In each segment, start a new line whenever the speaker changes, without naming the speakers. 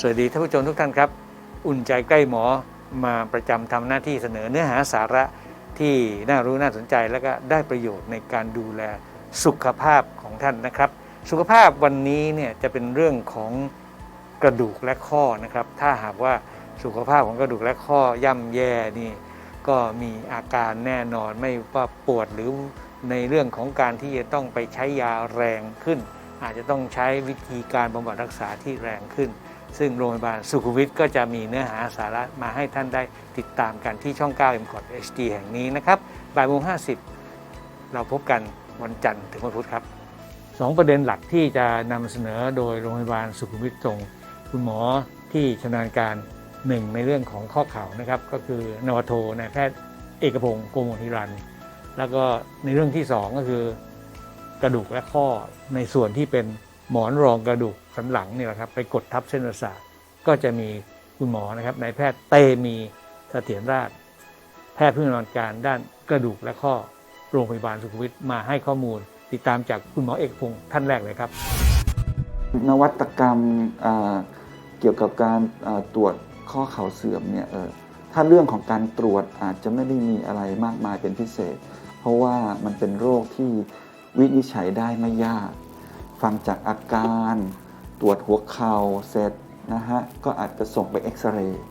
สวัสดีท่านผู้ชมทุกท่านครับ อุ่นใจใกล้หมอมาประจำทำหน้าที่เสนอเนื้อหาสาระที่น่ารู้น่าสนใจแล้วก็ได้ประโยชน์ในการดูแลสุขภาพของท่านนะครับ สุขภาพวันนี้เนี่ยจะเป็นเรื่องของกระดูกและข้อนะครับ ถ้าหากว่าสุขภาพของกระดูกและข้อย่ำแย่นี่ก็มีอาการแน่นอนไม่ว่าปวดหรือในเรื่องของการที่จะต้องไปใช้ยาแรงขึ้น อาจจะต้องใช้วิธีการบำบัดรักษาที่แรงขึ้น ซึ่งโรงพยาบาลสุขุมวิทก็จะมีเนื้อหาสาระมาให้ท่านได้ติดตามกันที่ช่อง 9 m c o t HD แห่งนี้นะครับบ่ายโมง50 เราพบกันวันจันทร์ถึงวันพุธครับสองประเด็นหลักที่จะนำเสนอโดยโรงพยาบาลสุขุมวิทส่งคุณหมอที่ชำนาญการหนึ่งในเรื่องของข้อเข่านะครับ ก็คือนวโทนายแพทย์เอกพงศ์โกโมธิรัน แล้วก็ในเรื่องที่สองก็คือกระดูกและข้อในส่วนที่เป็น หมอนรองกระดูกสันหลังเนี่ยแหละครับไปกดทับเส้นประสาทก็จะมีคุณหมอนะครับนายแพทย์เตมีเสถียรราช แพทย์ผู้ชำนการด้านกระดูกและข้อโรงพยาบาลสุขุมวิทมาให้ข้อมูล ติดตามจากคุณหมอเอกพงศ์ท่านแรกเลยครับ
นวัตกรรมเกี่ยวกับการตรวจข้อเข่าเสื่อมเนี่ยเออถ้าเรื่องของการตรวจอาจจะไม่ได้มีอะไรมากมายเป็นพิเศษ เพราะว่ามันเป็นโรคที่วินิจฉัยได้ไม่ยาก ฟังจากอาการ ตรวจหัวเข่าเสร็จนะฮะก็อาจจะส่งไปเอ็กซเรย์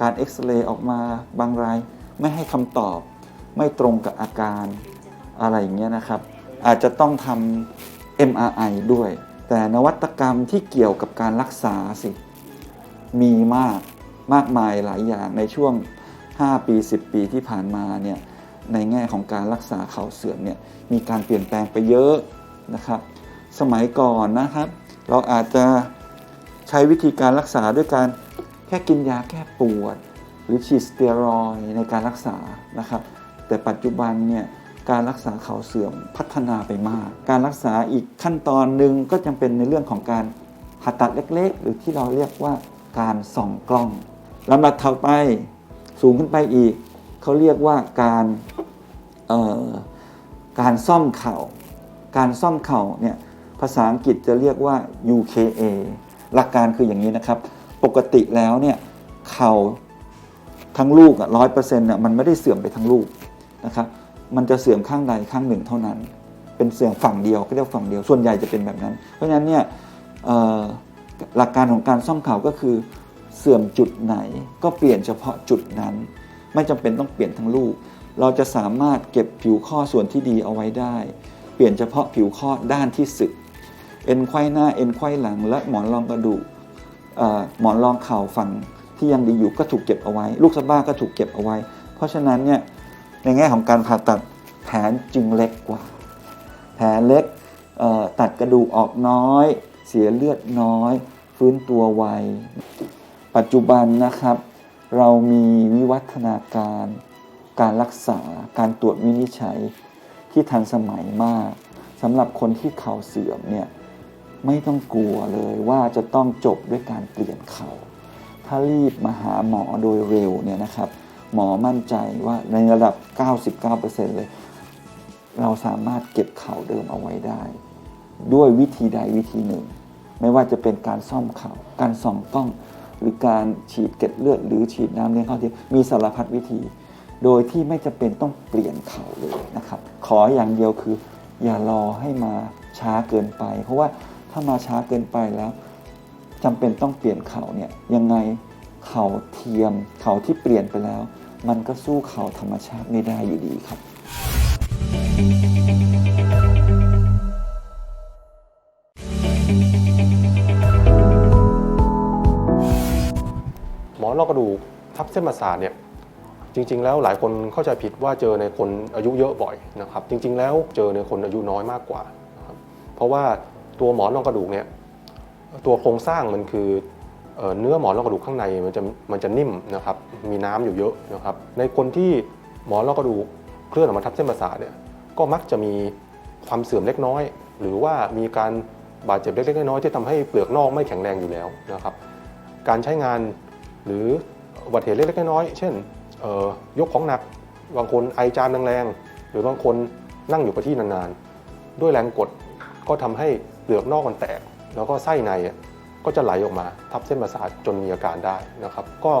การเอ็กซเรย์ออกมาบางรายไม่ให้คำตอบ ไม่ตรงกับอาการอะไรอย่างเงี้ยนะครับ อาจจะต้องทำ MRI ด้วย แต่นวัตกรรมที่เกี่ยวกับการรักษาสิมีมากมากมายหลายอย่างในช่วง 5 ปี 10 ปีที่ผ่านมาเนี่ยในแง่ของการรักษาเข่าเสื่อมเนี่ยมีการเปลี่ยนแปลงไปเยอะนะครับ สมัยก่อนนะครับ เราอาจจะใช้วิธีการรักษาด้วยการแค่กินยาแก้ปวด หรือฉีดสเตียรอยในการรักษานะครับ แต่ปัจจุบันเนี่ยการรักษาเข่าเสื่อมพัฒนาไปมาก การรักษาอีกขั้นตอนหนึ่งก็จำเป็นในเรื่องของการผ่าตัดเล็กๆ หรือที่เราเรียกว่าการส่องกล้องลำดับถัดไปสูงขึ้นไปอีก เขาเรียกว่าการเอ่อการซ่อมเข่า การซ่อมเข่าเนี่ย ภาษาอังกฤษจะเรียกว่า UKA หลักการคืออย่างนี้นะครับ ปกติแล้วเนี่ยเข่าทั้งลูกร้อยเปอร์เซ็นต์มันไม่ได้เสื่อมไปทั้งลูกนะครับมันจะเสื่อมข้างใดข้างหนึ่งเท่านั้น เป็นเสื่อมฝั่งเดียวก็เรียกฝั่งเดียวส่วนใหญ่จะเป็นแบบนั้น เพราะฉะนั้นเนี่ยหลักการของการซ่อมเข่าก็คือ เสื่อมจุดไหนก็เปลี่ยนเฉพาะจุดนั้น ไม่จำเป็นต้องเปลี่ยนทั้งลูก เราจะสามารถเก็บผิวข้อส่วนที่ดีเอาไว้ได้ เปลี่ยนเฉพาะผิวข้อด้านที่สึก เอ็นไขว้หน้าเอ็นไขว้หลัง และหมอนรองกระดูกหมอนรองเข่าฝั่งที่ยังดีอยู่ก็ถูกเก็บเอาไว้ ลูกสะบ้าก็ถูกเก็บเอาไว้ เพราะฉะนั้นเนี่ยในแง่ของการผ่าตัดแผลจึงเล็กกว่า แผลเล็กตัดกระดูกออกน้อย เสียเลือดน้อย ฟื้นตัวไว ปัจจุบันนะครับ เรามีวิวัฒนาการ การรักษาการตรวจวินิจฉัยที่ทันสมัยมากสำหรับคนที่เข่าเสื่อมเนี่ย ไม่ต้องกลัวเลยว่าจะต้องจบด้วยการเปลี่ยนเข่าถ้ารีบมาหาหมอโดยเร็วเนี่ยนะครับ หมอมั่นใจว่าในระดับ 99%เลย เราสามารถเก็บเข่าเดิมเอาไว้ได้ ด้วยวิธีใดวิธีหนึ่ง ไม่ว่าจะเป็นการซ่อมเข่าการส่องกล้อง หรือการฉีดเกล็ดเลือด หรือฉีดน้ำเลี้ยงเข้าที่มีสารพัดวิธี โดยที่ไม่จะเป็นต้องเปลี่ยนเข่าเลยนะครับ ขออย่างเดียวคือ อย่ารอให้มาช้าเกินไป เพราะว่า ถ้ามาช้าเกินไปแล้วจำเป็นต้องเปลี่ยนเข่าเนี่ยยังไงเข่าเทียมเข่าที่เปลี่ยนไปแล้ว มันก็สู้เข่าธรรมชาติไม่ได้อยู่ดีครับ
หมอนรองกระดูกทับเส้นประสาทเนี่ยจริง ๆ แล้วหลายคนเข้าใจผิดว่าเจอในคนอายุเยอะบ่อยนะครับ จริง ๆ แล้วเจอในคนอายุน้อยมากกว่า เพราะว่า ตัวหมอนรองกระดูกเนี่ยตัวโครงสร้างมันคือเอเนื้อหมอนรองกระดูกข้างในมันจะมันจะนิ่มนะครับมีน้ำอยู่เยอะนะครับ ในคนที่หมอนรองกระดูกเคลื่อนออกมาทับเส้นประสาทเนี่ยก็มักจะมีความเสื่อมเล็กน้อย หรือว่ามีการบาดเจ็บเล็กๆน้อยๆที่ทำให้เปลือกนอกไม่แข็งแรงอยู่แล้วนะครับ การใช้งานหรืออุบัติเหตุเล็กๆน้อยๆเช่นเอ่อยกของหนักบางคนไอจามแรงๆหรือบางคนนั่งอยู่กับที่นานๆ ด้วยแรงกดก็ทำให้ เปลือกนอกมันแตก แล้วก็ไส้ในก็จะไหลออกมา ทับเส้นประสาทจนมีอาการได้นะครับ ก็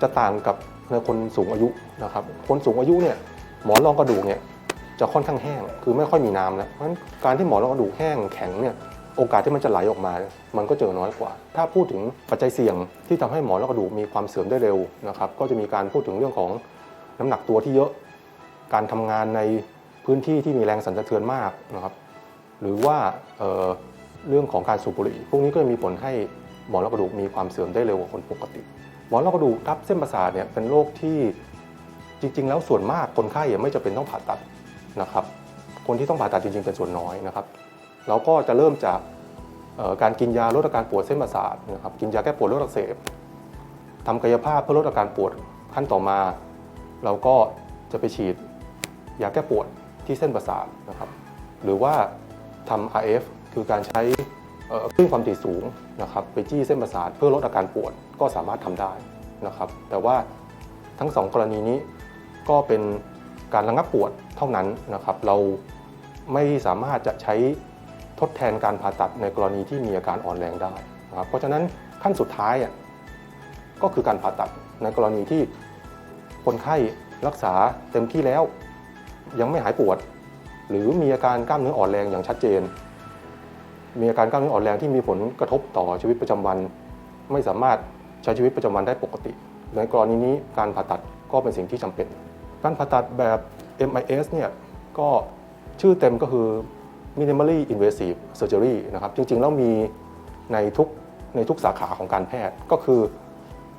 จะต่างกับในคนสูงอายุนะครับ คนสูงอายุเนี่ยหมอนรองกระดูกเนี่ยจะค่อนข้างแห้ง คือไม่ค่อยมีน้ำแล้วเพราะฉะนั้นการที่หมอนรองกระดูกแห้งแข็งเนี่ยโอกาสที่มันจะไหลออกมา มันก็เจอน้อยกว่า ถ้าพูดถึงปัจจัยเสี่ยงที่ทำให้หมอนรองกระดูกมีความเสื่อมได้เร็วนะครับ ก็จะมีการพูดถึงเรื่องของน้ำหนักตัวที่เยอะ การทำงานในพื้นที่ที่มีแรงสั่นสะเทือนมากนะครับ หรือว่าเเรื่องของการสูบบุหรี่พวกนี้ก็จะมีผลให้หมอนรองกระดูกมีความเสื่อมได้เร็วกว่าคนปกติ หมอนรองกระดูกทับเส้นประสาทเนี่ยเป็นโรคที่จริง ๆ แล้วส่วนมากคนไข้ไม่จะเป็นต้องผ่าตัดนะครับ คนที่ต้องผ่าตัดจริง ๆ เป็นส่วนน้อยนะครับ เราก็จะเริ่มจากการกินยาลดอาการปวดเส้นประสาทนะครับกินยาแก้ปวดลดอักเสบทำกายภาพเพื่อลดอาการปวดขั้นต่อมา เราก็จะไปฉีดยาแก้ปวดที่เส้นประสาทนะครับ หรือว่า ทำ RF คือการใช้เคลื่นความถี่สูงนะครับไปจี้เส้นประสาทเพื่อลดอาการปวดก็สามารถทำได้นะครับ แต่ว่าทั้งสองกรณีนี้ก็เป็นการระงับปวดเท่านั้นนะครับ เราไม่สามารถจะใช้ทดแทนการผ่าตัดในกรณีที่มีอาการอ่อนแรงได้นะครับเพราะฉะนั้นขั้นสุดท้ายอะก็คือการผ่าตัดในกรณีที่คนไข้รักษาเต็มที่แล้ว ยังไม่หายปวด หรือมีอาการกล้ามเนื้ออ่อนแรงอย่างชัดเจน มีอาการกล้ามเนื้ออ่อนแรงที่มีผลกระทบต่อชีวิตประจำวัน ไม่สามารถใช้ชีวิตประจำวันได้ปกติ ในกรณีนี้การผ่าตัดก็เป็นสิ่งที่จำเป็น การผ่าตัดแบบ MIS เนี่ยก็ชื่อเต็มก็คือ minimally invasive surgery นะครับ จริงๆ แล้วมีในทุกในทุกสาขาของการแพทย์ก็คือ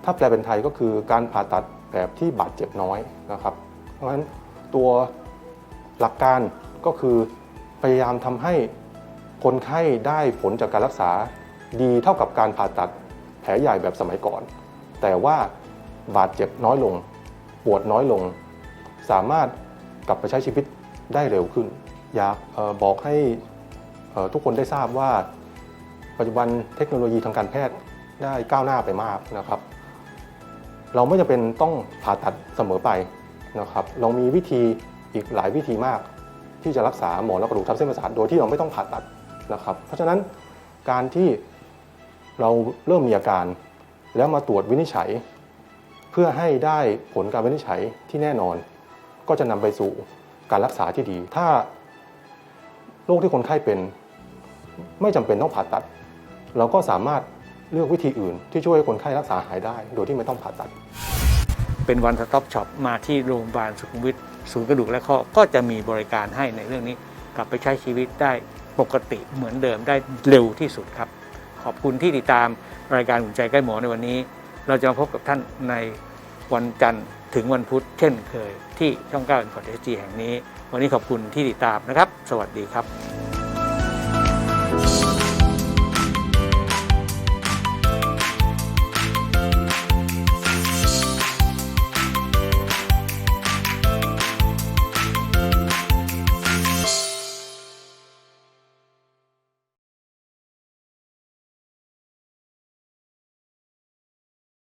ถ้าแปลเป็นไทยก็คือการผ่าตัดแบบที่บาดเจ็บน้อยนะครับ เพราะฉะนั้นตัวหลักการ ก็คือพยายามทำให้คนไข้ได้ผลจากการรักษาดีเท่ากับการผ่าตัดแผลใหญ่แบบสมัยก่อน แต่ว่าบาดเจ็บน้อยลง ปวดน้อยลง สามารถกลับไปใช้ชีวิตได้เร็วขึ้น อยากออบอกให้ทุกคนได้ทราบว่า ปัจจุบันเทคโนโลยีทางการแพทย์ได้ก้าวหน้าไปมากนะครับ เราไม่จำเป็นต้องผ่าตัดเสมอไปนะครับ เรามีวิธีอีกหลายวิธีมาก ที่จะรักษาหมอนรองกระดูกทับเส้นประสาทโดยที่เราไม่ต้องผ่าตัดนะครับ เพราะฉะนั้นการที่เราเริ่มมีอาการ แล้วมาตรวจวินิจฉัย เพื่อให้ได้ผลการวินิจฉัยที่แน่นอน ก็จะนำไปสู่การรักษาที่ดี ถ้าโรคที่คนไข้เป็น ไม่จำเป็นต้องผ่าตัด เราก็สามารถเลือกวิธีอื่น ที่ช่วยให้คนไข้รักษาหายได้ โดยที่ไม่ต้องผ่าตัด
เป็นวันสต็อปช็อปมาที่โรงพยาบาลสุขุมวิท ศูนย์กระดูกและข้อก็จะมีบริการให้ในเรื่องนี้ กลับไปใช้ชีวิตได้ปกติเหมือนเดิมได้เร็วที่สุดครับ ขอบคุณที่ติดตามรายการหุ่นใจใกล้หมอในวันนี้ เราจะมาพบกับท่านในวันจันทร์ถึงวันพุธเช่นเคย ที่ช่อง9 i n f o t h แห่งนี้ วันนี้ขอบคุณที่ติดตามนะครับ สวัสดีครับ